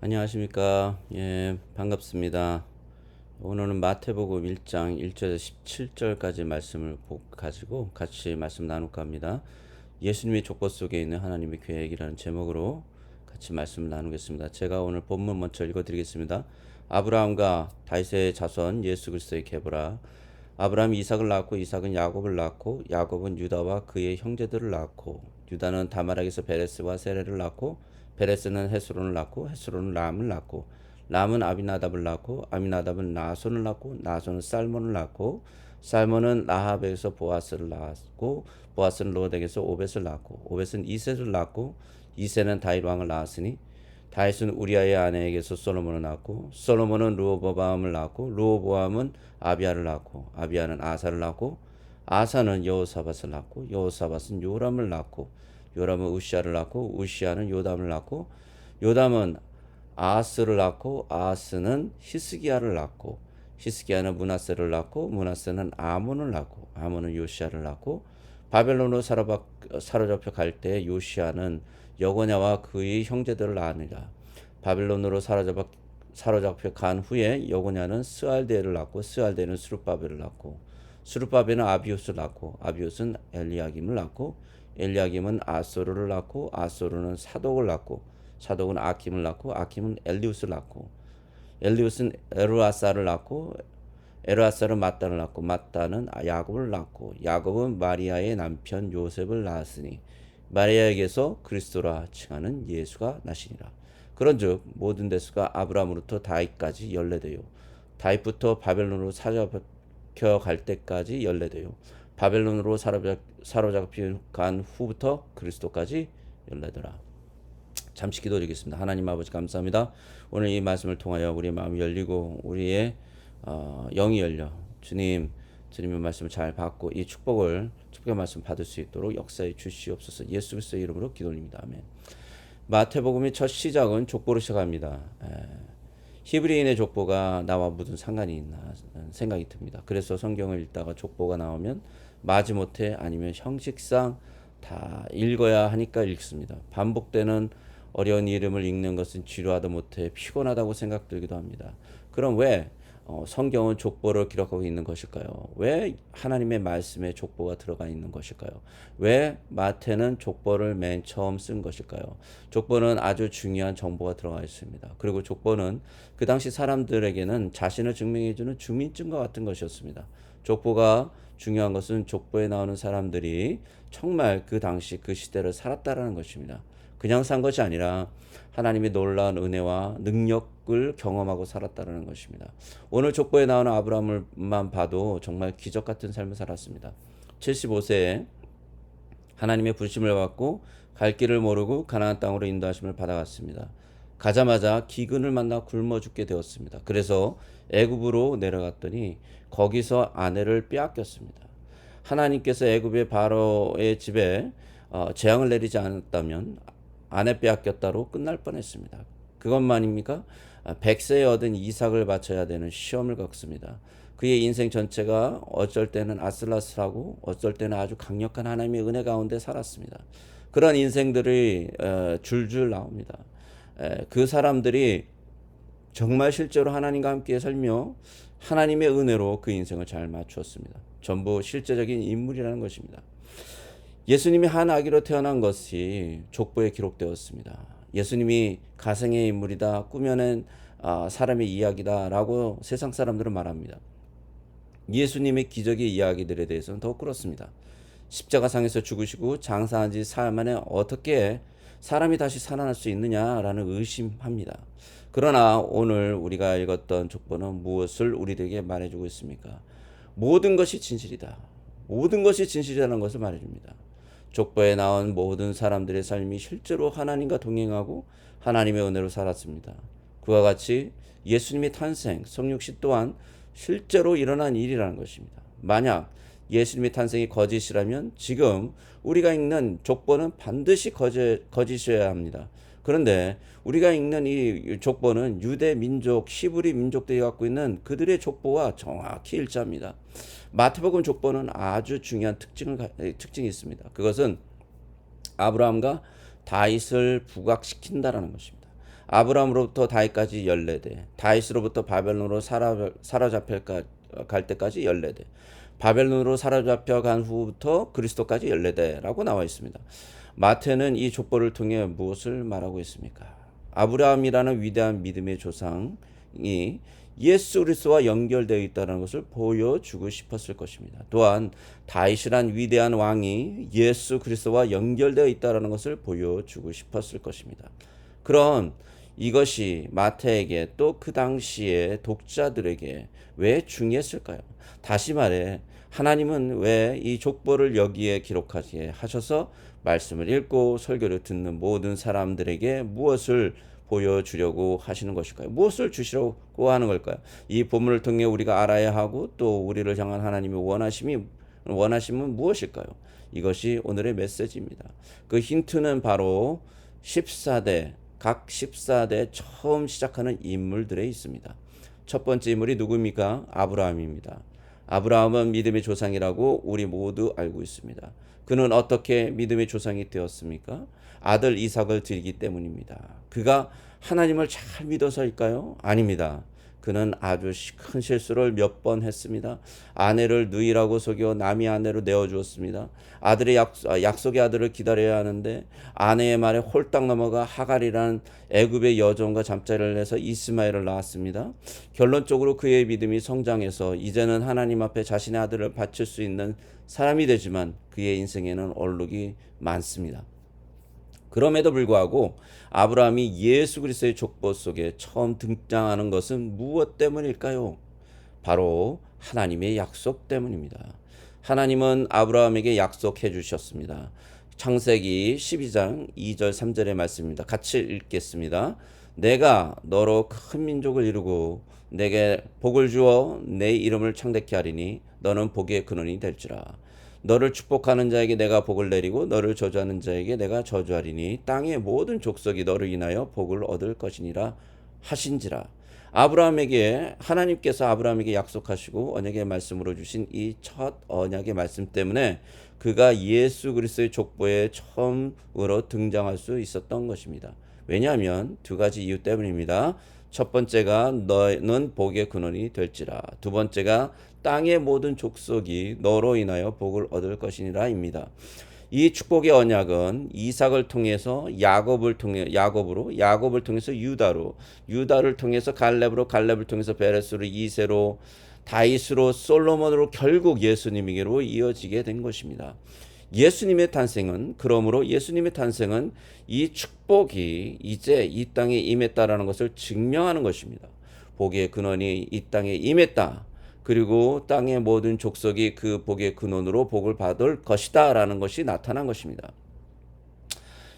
안녕하십니까. 예, 반갑습니다. 오늘은 마태복음 1장 1절에서 17절까지 말씀을 보- 가지고 같이 말씀 나눌까 합니다. 예수님의 족보 속에 있는 하나님의 계획이라는 제목으로 같이 말씀을 나누겠습니다. 제가 오늘 본문 먼저 읽어드리겠습니다. 아브라함과 다윗의 자손 예수 그리스도의 계보라. 아브라함이 이삭을 낳고 이삭은 야곱을 낳고 야곱은 유다와 그의 형제들을 낳고 유다는 다마락에서 베레스와 세레를 낳고 베레스는 헤스론을 낳고 헤스론은 람을 낳고 람은 아비나답을 낳고 아미나답은 나손을 낳고 나손은 살몬을 낳고 살몬은 라합에서 보아스를 낳았고 보아스는 로덱에서 오벳을 낳고 오벳은 이셋을 낳고 이셋은 다윗 왕을 낳았으니 다윗은 우리아의 아내에게서 솔로몬을 낳고 솔로몬은 루오보암을 낳고 루오보암은 아비아를 낳고 아비아는 아사를 낳고 아사는 여호사밧을 낳고 여호사밧은 요람을 낳고 요람은 우시아를 낳고 우시아는 요담을 낳고 요담은 아하스를 낳고 아하스는 히스기야를 낳고 히스기야는 문하세를 낳고 문하세는 아몬을 낳고 아몬은 요시아를 낳고 바벨론으로 사로잡, 사로잡혀 갈 때 요시아는 여고냐와 그의 형제들을 낳으니라. 바벨론으로 사로잡아 사로잡혀 간 후에 여고냐는 스알데를 낳고 스알데는 수르바벨을 낳고 수르바벨은 아비우스를 낳고 아비우스는 엘리야김을 낳고 엘리야김은 아소르를 낳고 아소르는 사독을 낳고 사독은 아킴을 낳고 아킴은 엘리우스를 낳고 엘리우스는 에르아사를 낳고 에르아사는 마따를 낳고 마따는 야곱을 낳고 야곱은 마리아의 남편 요셉을 낳았으니 마리아에게서 그리스도라 칭하는 예수가 나시니라. 그런즉 모든 대수가 아브라함으로부터 다윗까지 연례되요. 다윗부터 바벨론으로 사로잡혀 갈 때까지 연례되요. 바벨론으로 사로잡, 사로잡힌 간 후부터 그리스도까지 연례되라. 잠시 기도드리겠습니다. 하나님 아버지 감사합니다. 오늘 이 말씀을 통하여 우리의 마음이 열리고 우리의 어, 영이 열려 주님 주님의 말씀을 잘 받고 이 축복을 축복의 말씀 받을 수 있도록 역사해 주시옵소서. 예수 그리스도의 이름으로 기도드립니다. 아멘. 마태복음의 첫 시작은 족보로 시작합니다. 에, 히브리인의 족보가 나와 무슨 상관이 있나 생각이 듭니다. 그래서 성경을 읽다가 족보가 나오면 마지못해 아니면 형식상 다 읽어야 하니까 읽습니다. 반복되는 어려운 이름을 읽는 것은 지루하다 못해 피곤하다고 생각들기도 합니다. 그럼 왜 어, 성경은 족보를 기록하고 있는 것일까요? 왜 하나님의 말씀에 족보가 들어가 있는 것일까요? 왜 마태는 족보를 맨 처음 쓴 것일까요? 족보는 아주 중요한 정보가 들어가 있습니다. 그리고 족보는 그 당시 사람들에게는 자신을 증명해주는 주민증과 같은 것이었습니다. 족보가 중요한 것은 족보에 나오는 사람들이 정말 그 당시 그 시대를 살았다라는 것입니다. 그냥 산 것이 아니라 하나님의 놀라운 은혜와 능력을 경험하고 살았다는 것입니다. 오늘 족보에 나오는 아브라함을만 봐도 정말 기적 같은 삶을 살았습니다. 75세에 하나님의 부르심을 받고 갈 길을 모르고 가나안 땅으로 인도하심을 받아갔습니다. 가자마자 기근을 만나 굶어 죽게 되었습니다. 그래서 애굽으로 내려갔더니 거기서 아내를 빼앗겼습니다. 하나님께서 애굽의 바로의 집에 어, 재앙을 내리지 않았다면 아내 빼앗겼다로 끝날 뻔했습니다. 그것만입니까? 100세에 얻은 이삭을 바쳐야 되는 시험을 겪습니다. 그의 인생 전체가 어쩔 때는 아슬아슬하고 어쩔 때는 아주 강력한 하나님의 은혜 가운데 살았습니다. 그런 인생들이 줄줄 나옵니다. 그 사람들이 정말 실제로 하나님과 함께 살며 하나님의 은혜로 그 인생을 잘 맞추었습니다. 전부 실제적인 인물이라는 것입니다. 예수님이 한 아기로 태어난 것이 족보에 기록되었습니다. 예수님이 가상의 인물이다, 꾸며낸 사람의 이야기다라고 세상 사람들은 말합니다. 예수님의 기적의 이야기들에 대해서는 더 그렇습니다. 십자가상에서 죽으시고 장사한 지 사흘 만에 어떻게 사람이 다시 살아날 수 있느냐라는 의심합니다. 그러나 오늘 우리가 읽었던 족보는 무엇을 우리들에게 말해주고 있습니까? 모든 것이 진실이다. 모든 것이 진실이라는 것을 말해줍니다. 족보에 나온 모든 사람들의 삶이 실제로 하나님과 동행하고 하나님의 은혜로 살았습니다. 그와 같이 예수님의 탄생, 성육시 또한 실제로 일어난 일이라는 것입니다. 만약 예수님의 탄생이 거짓이라면 지금 우리가 읽는 족보는 반드시 거짓, 거짓이어야 합니다. 그런데 우리가 읽는 이 족보는 유대 민족, 시브리 민족들이 갖고 있는 그들의 족보와 정확히 일치합니다. 마태복음 족보는 아주 중요한 특징을 특징이 있습니다. 그것은 아브라함과 다윗을 부각시킨다라는 것입니다. 아브라함으로부터 다윗까지 14대, 다윗으로부터 바벨론으로 사라, 사로잡힐 갈 때까지 14대, 바벨론으로 사로잡혀 간 후부터 그리스도까지 14대라고 나와 있습니다. 마태는 이 족보를 통해 무엇을 말하고 있습니까? 아브라함이라는 위대한 믿음의 조상이 예수 그리스도와 연결되어 있다는 것을 보여주고 싶었을 것입니다. 또한 다윗이란 위대한 왕이 예수 그리스도와 연결되어 있다는 것을 보여주고 싶었을 것입니다. 그런 이것이 마태에게 또 그 당시의 독자들에게 왜 중요했을까요? 다시 말해 하나님은 왜 이 족보를 여기에 기록하게 하셔서 말씀을 읽고 설교를 듣는 모든 사람들에게 무엇을 보여주려고 하시는 것일까요? 무엇을 주시려고 하는 걸까요? 이 본문을 통해 우리가 알아야 하고 또 우리를 향한 하나님의 원하심이 원하심은 무엇일까요? 이것이 오늘의 메시지입니다. 그 힌트는 바로 14대 각 14대 처음 시작하는 인물들에 있습니다. 첫 번째 인물이 누구입니까? 아브라함입니다. 아브라함은 믿음의 조상이라고 우리 모두 알고 있습니다. 그는 어떻게 믿음의 조상이 되었습니까? 아들 이삭을 드리기 때문입니다. 그가 하나님을 잘 믿어서일까요? 아닙니다. 그는 아주 큰 실수를 몇 번 했습니다. 아내를 누이라고 속여 남의 아내로 내어주었습니다. 아들의 약, 약속의 아들을 기다려야 하는데 아내의 말에 홀딱 넘어가 하갈이라는 애굽의 여종과 잠자리를 해서 이스마엘을 낳았습니다. 결론적으로 그의 믿음이 성장해서 이제는 하나님 앞에 자신의 아들을 바칠 수 있는 사람이 되지만 그의 인생에는 얼룩이 많습니다. 그럼에도 불구하고 아브라함이 예수 그리스도의 족보 속에 처음 등장하는 것은 무엇 때문일까요? 바로 하나님의 약속 때문입니다. 하나님은 아브라함에게 약속해 주셨습니다. 창세기 12장 2절 3절의 말씀입니다. 같이 읽겠습니다. 내가 너로 큰 민족을 이루고 내게 복을 주어 내 이름을 창대케 하리니 너는 복의 근원이 될지라. 너를 축복하는 자에게 내가 복을 내리고 너를 저주하는 자에게 내가 저주하리니 땅의 모든 족속이 너를 인하여 복을 얻을 것이니라 하신지라. 아브라함에게 하나님께서 아브라함에게 약속하시고 언약의 말씀으로 주신 이 첫 언약의 말씀 때문에 그가 예수 그리스도의 족보에 처음으로 등장할 수 있었던 것입니다. 왜냐하면 두 가지 이유 때문입니다. 첫 번째가 너는 복의 근원이 될지라. 두 번째가 땅의 모든 족속이 너로 인하여 복을 얻을 것이니라입니다. 이 축복의 언약은 이삭을 통해서 야곱을 통해 야곱으로 야곱을 통해서 유다로 유다를 통해서 갈렙으로 갈렙을 통해서 베레스로 이세로 다윗으로 솔로몬으로 결국 예수님에게로 이어지게 된 것입니다. 예수님의 탄생은 그러므로 예수님의 탄생은 이 축복이 이제 이 땅에 임했다라는 것을 증명하는 것입니다. 복의 근원이 이 땅에 임했다. 그리고 땅의 모든 족속이 그 복의 근원으로 복을 받을 것이다라는 것이 나타난 것입니다.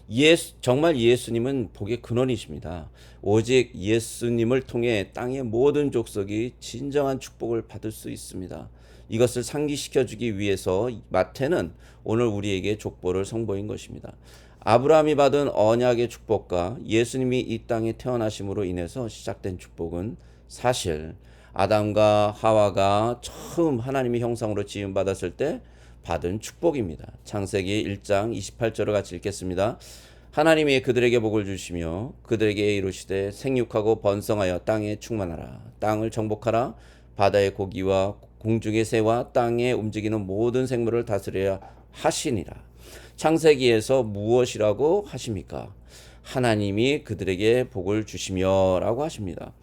예수, 정말 예수님은 복의 근원이십니다. 오직 예수님을 통해 땅의 모든 족속이 진정한 축복을 받을 수 있습니다. 이것을 상기시켜 주기 위해서 마태는 오늘 우리에게 족보를 선보인 것입니다. 아브라함이 받은 언약의 축복과 예수님이 이 땅에 태어나심으로 인해서 시작된 축복은 사실 아담과 하와가 처음 하나님의 형상으로 지음 받았을 때 받은 축복입니다. 창세기 1장 28절을 같이 읽겠습니다. 하나님이 그들에게 복을 주시며 그들에게 이르시되 생육하고 번성하여 땅에 충만하라 땅을 정복하라 바다의 고기와 공중의 새와 땅에 움직이는 모든 생물을 다스려야 하시니라. 창세기에서 무엇이라고 하십니까? 하나님이 그들에게 복을 주시며라고 하십니다.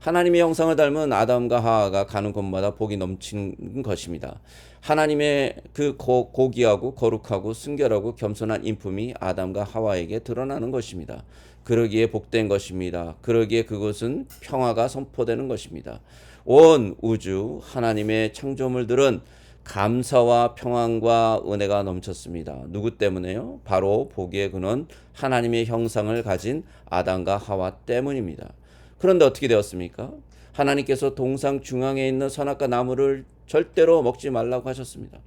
하나님의 형상을 닮은 아담과 하하가 가는 곳마다 복이 넘치는 것입니다. 하나님의 그 고, 고귀하고 거룩하고 순결하고 겸손한 인품이 아담과 하와에게 드러나는 것입니다. 그러기에 복된 것입니다. 그러기에 그것은 평화가 선포되는 것입니다. 온 우주 하나님의 창조물들은 감사와 평안과 은혜가 넘쳤습니다. 누구 때문에요? 바로 복의 근원 하나님의 형상을 가진 아담과 하와 때문입니다. 그런데 어떻게 되었습니까? 하나님께서 동상 중앙에 있는 선악과 나무를 절대로 먹지 말라고 하셨습니다.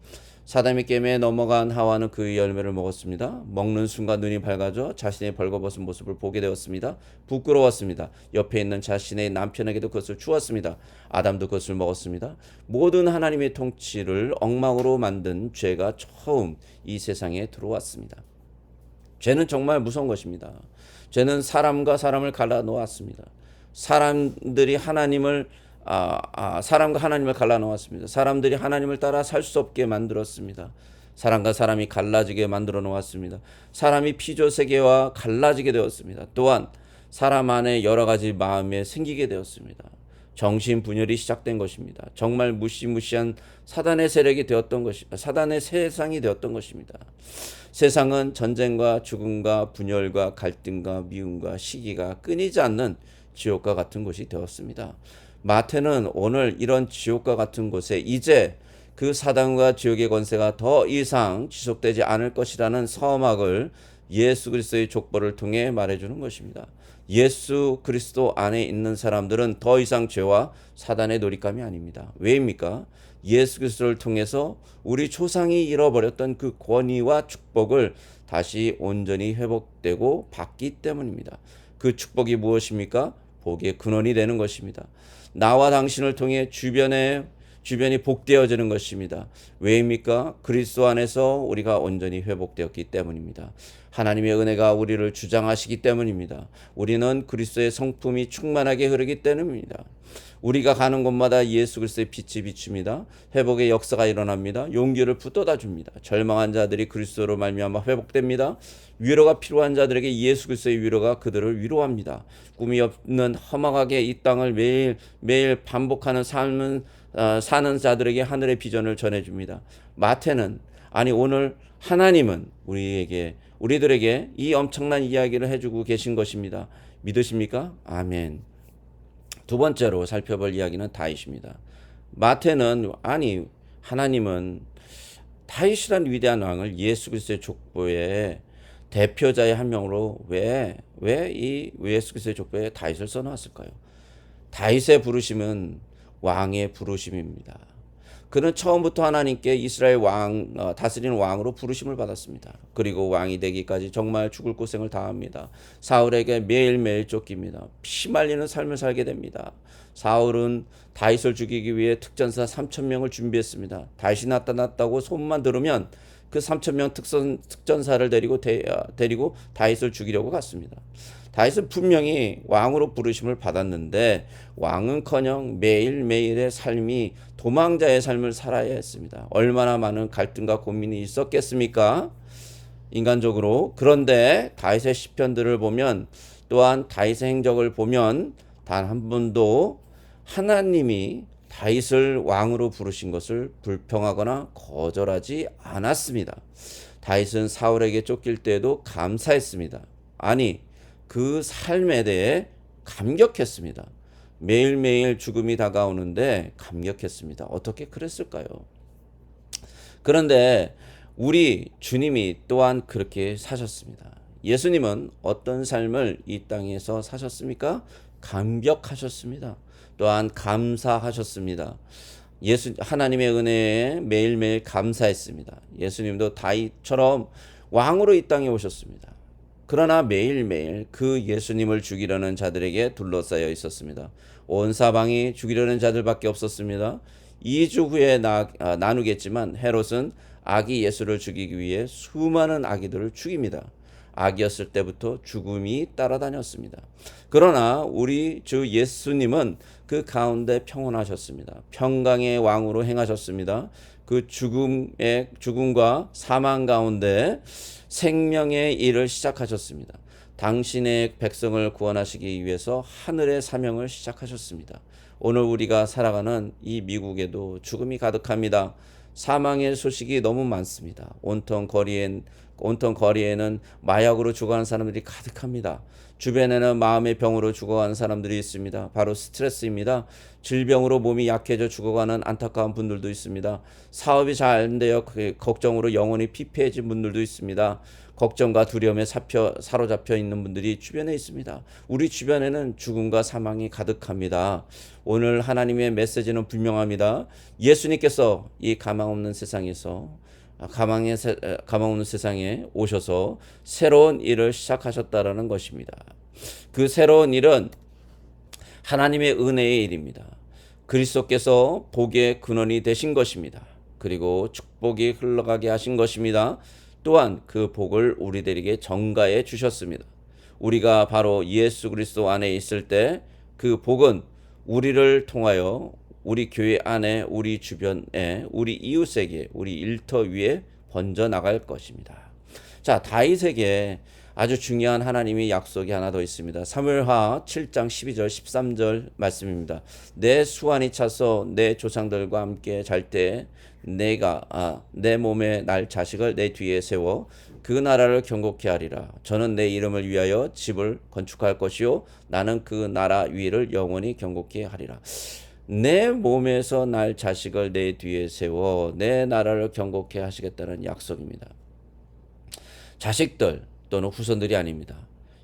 사담이 게임에 넘어간 하와는 그 열매를 먹었습니다. 먹는 순간 눈이 밝아져 자신의 벌거벗은 모습을 보게 되었습니다. 부끄러웠습니다. 옆에 있는 자신의 남편에게도 그것을 주었습니다. 아담도 그것을 먹었습니다. 모든 하나님의 통치를 엉망으로 만든 죄가 처음 이 세상에 들어왔습니다. 죄는 정말 무서운 것입니다. 죄는 사람과 사람을 갈라 놓았습니다. 사람들이 하나님을 아, 아, 사람과 하나님을 갈라 놓았습니다. 사람들이 하나님을 따라 살 수 없게 만들었습니다. 사람과 사람이 갈라지게 만들어 놓았습니다. 사람이 피조 세계와 갈라지게 되었습니다. 또한 사람 안에 여러 가지 마음에 생기게 되었습니다. 정신 분열이 시작된 것입니다. 정말 무시무시한 사단의 세력이 되었던 것이 사단의 세상이 되었던 것입니다. 세상은 전쟁과 죽음과 분열과 갈등과 미움과 시기가 끊이지 않는 지옥과 같은 곳이 되었습니다. 마태는 오늘 이런 지옥과 같은 곳에 이제 그 사단과 지옥의 권세가 더 이상 지속되지 않을 것이라는 서막을 예수 그리스도의 족보를 통해 말해주는 것입니다. 예수 그리스도 안에 있는 사람들은 더 이상 죄와 사단의 놀잇감이 아닙니다. 왜입니까? 예수 그리스도를 통해서 우리 조상이 잃어버렸던 그 권위와 축복을 다시 온전히 회복되고 받기 때문입니다. 그 축복이 무엇입니까? 복의 근원이 되는 것입니다. 나와 당신을 통해 주변에 주변이 복되어지는 것입니다. 왜입니까? 그리스도 안에서 우리가 온전히 회복되었기 때문입니다. 하나님의 은혜가 우리를 주장하시기 때문입니다. 우리는 그리스도의 성품이 충만하게 흐르기 때문입니다. 우리가 가는 곳마다 예수 그리스도의 빛이 비춥니다. 회복의 역사가 일어납니다. 용기를 붙돋아 줍니다. 절망한 자들이 그리스도로 말미암아 회복됩니다. 위로가 필요한 자들에게 예수 그리스도의 위로가 그들을 위로합니다. 꿈이 없는 허망하게 이 땅을 매일 매일 반복하는 삶은 어, 사는 자들에게 하늘의 비전을 전해줍니다. 마태는 아니 오늘 하나님은 우리에게 우리들에게 이 엄청난 이야기를 해주고 계신 것입니다. 믿으십니까? 아멘. 두 번째로 살펴볼 이야기는 다윗입니다. 마태는 아니 하나님은 다윗이란 위대한 왕을 예수 그리스도의 족보에 대표자의 한 명으로 왜 왜 이 예수 그리스도의 족보에 다윗을 써놓았을까요? 다윗의 부르심은 왕의 부르심입니다. 그는 처음부터 하나님께 이스라엘 왕 어, 다스리는 왕으로 부르심을 받았습니다. 그리고 왕이 되기까지 정말 죽을 고생을 다합니다. 사울에게 매일매일 쫓깁니다. 피 말리는 삶을 살게 됩니다. 사울은 다윗을 죽이기 위해 특전사 3천 명을 준비했습니다. 다윗이 나타났다고 소문만 들으면 그 3천 명 특선 특전사를 데리고 데, 어, 데리고 다윗을 죽이려고 갔습니다. 다윗은 분명히 왕으로 부르심을 받았는데 왕은커녕 매일매일의 삶이 도망자의 삶을 살아야 했습니다. 얼마나 많은 갈등과 고민이 있었겠습니까? 인간적으로 그런데 다윗의 시편들을 보면 또한 다윗의 행적을 보면 단 한 번도 하나님이 다윗을 왕으로 부르신 것을 불평하거나 거절하지 않았습니다. 다윗은 사울에게 쫓길 때에도 감사했습니다. 아니 그 삶에 대해 감격했습니다. 매일매일 죽음이 다가오는데 감격했습니다. 어떻게 그랬을까요? 그런데 우리 주님이 또한 그렇게 사셨습니다. 예수님은 어떤 삶을 이 땅에서 사셨습니까? 감격하셨습니다. 또한 감사하셨습니다. 예수 하나님의 은혜에 매일매일 감사했습니다. 예수님도 다윗처럼 왕으로 이 땅에 오셨습니다. 그러나 매일매일 그 예수님을 죽이려는 자들에게 둘러싸여 있었습니다. 온 사방이 죽이려는 자들밖에 없었습니다. 2주 후에 나, 아, 나누겠지만 헤롯은 아기 예수를 죽이기 위해 수많은 아기들을 죽입니다. 아기였을 때부터 죽음이 따라다녔습니다. 그러나 우리 주 예수님은 그 가운데 평온하셨습니다. 평강의 왕으로 행하셨습니다. 그 죽음의 죽음과 사망 가운데 생명의 일을 시작하셨습니다. 당신의 백성을 구원하시기 위해서 하늘의 사명을 시작하셨습니다. 오늘 우리가 살아가는 이 미국에도 죽음이 가득합니다. 사망의 소식이 너무 많습니다. 온통 거리엔 온통 거리에는 마약으로 죽어가는 사람들이 가득합니다. 주변에는 마음의 병으로 죽어가는 사람들이 있습니다. 바로 스트레스입니다. 질병으로 몸이 약해져 죽어가는 안타까운 분들도 있습니다. 사업이 잘안그 걱정으로 영혼이 피폐해진 분들도 있습니다. 걱정과 두려움에 사표, 사로잡혀 있는 분들이 주변에 있습니다. 우리 주변에는 죽음과 사망이 가득합니다. 오늘 하나님의 메시지는 분명합니다. 예수님께서 이 가망 없는 세상에서 가망의 가망 없는 세상에 오셔서 새로운 일을 시작하셨다라는 것입니다. 그 새로운 일은 하나님의 은혜의 일입니다. 그리스도께서 복의 근원이 되신 것입니다. 그리고 축복이 흘러가게 하신 것입니다. 또한 그 복을 우리들에게 전가해 주셨습니다. 우리가 바로 예수 그리스도 안에 있을 때 그 복은 우리를 통하여 우리 교회 안에 우리 주변에 우리 이웃에게 우리 일터 위에 번져 나갈 것입니다. 자, 다윗에게 아주 중요한 하나님의 약속이 하나 더 있습니다. 사무엘하 7장 12절 13절 말씀입니다. 내 수완이 차서 내 조상들과 함께 잘 때 내가 아, 내 몸에 날 자식을 내 뒤에 세워 그 나라를 경고케 하리라. 저는 내 이름을 위하여 집을 건축할 것이요 나는 그 나라 위를 영원히 경고케 하리라. 내 몸에서 날 자식을 내 뒤에 세워 내 나라를 경고케 하시겠다는 약속입니다. 자식들 또는 후손들이 아닙니다.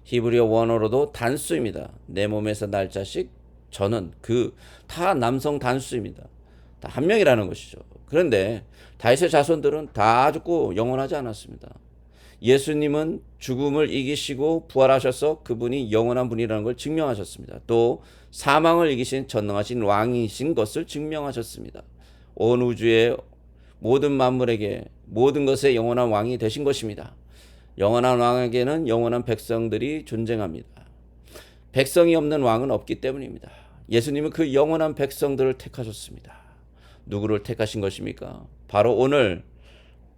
히브리어 원어로도 단수입니다. 내 몸에서 날 자식 저는 그 다 남성 단수입니다. 다 한 명이라는 것이죠. 그런데 다윗의 자손들은 다 죽고 영원하지 않았습니다. 예수님은 죽음을 이기시고 부활하셔서 그분이 영원한 분이라는 걸 증명하셨습니다. 또 사망을 이기신 전능하신 왕이신 것을 증명하셨습니다. 온 우주의 모든 만물에게 모든 것의 영원한 왕이 되신 것입니다. 영원한 왕에게는 영원한 백성들이 존재합니다. 백성이 없는 왕은 없기 때문입니다. 예수님은 그 영원한 백성들을 택하셨습니다. 누구를 택하신 것입니까? 바로 오늘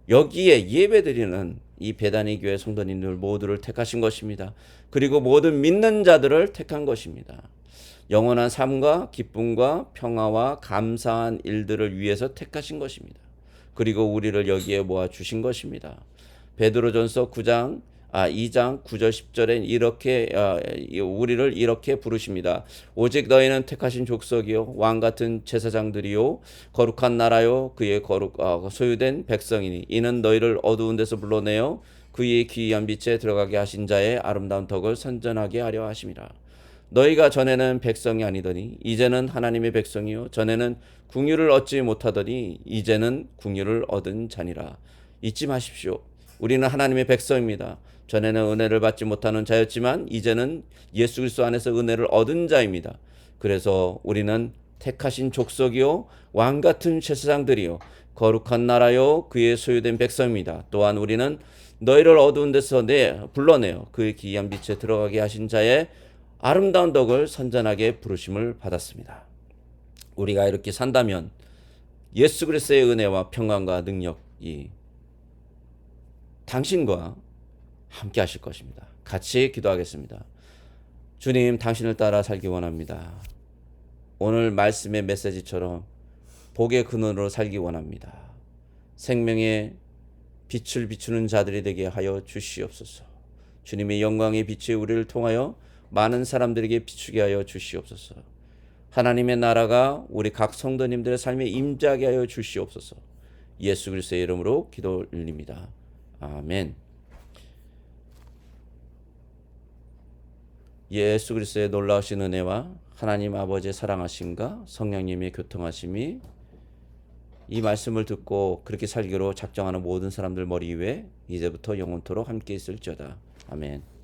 여기에 예배드리는 이 배단위 교회 성도님들 모두를 택하신 것입니다. 그리고 모든 믿는 자들을 택한 것입니다. 영원한 삶과 기쁨과 평화와 감사한 일들을 위해서 택하신 것입니다. 그리고 우리를 여기에 모아 주신 것입니다. 베드로전서 9장 아 2장 9절 10절엔 이렇게 아, 우리를 이렇게 부르십니다. 오직 너희는 택하신 족속이요 왕 같은 제사장들이요 거룩한 나라요 그의 거룩 아, 소유된 백성이니 이는 너희를 어두운 데서 불러내어 그의 기이한 빛에 들어가게 하신 자의 아름다운 덕을 선전하게 하려 하심이라. 너희가 전에는 백성이 아니더니 이제는 하나님의 백성이요 전에는 궁유를 얻지 못하더니 이제는 궁유를 얻은 자니라. 잊지 마십시오. 우리는 하나님의 백성입니다. 전에는 은혜를 받지 못하는 자였지만 이제는 예수 그리스도 안에서 은혜를 얻은 자입니다. 그래서 우리는 택하신 족속이요 왕 같은 제사장들이요 거룩한 나라요 그의 소유된 백성입니다. 또한 우리는 너희를 어두운 데서 내 불러내어 그의 기이한 빛에 들어가게 하신 자의 아름다운 덕을 선전하게 부르심을 받았습니다. 우리가 이렇게 산다면 예수 그리스도의 은혜와 평강과 능력이 당신과 함께 하실 것입니다. 같이 기도하겠습니다. 주님, 당신을 따라 살기 원합니다. 오늘 말씀의 메시지처럼 복의 근원으로 살기 원합니다. 생명의 빛을 비추는 자들이 되게 하여 주시옵소서. 주님의 영광의 빛이 우리를 통하여 많은 사람들에게 비추게 하여 주시옵소서. 하나님의 나라가 우리 각 성도님들의 삶에 임재하게 하여 주시옵소서. 예수 그리스도의 이름으로 기도 올립니다. 아멘. 예수 그리스도의 놀라우신 은혜와 하나님 아버지의 사랑하심과 성령님의 교통하심이 이 말씀을 듣고 그렇게 살기로 작정하는 모든 사람들 머리 위에 이제부터 영원토록 함께 있을지어다. 아멘.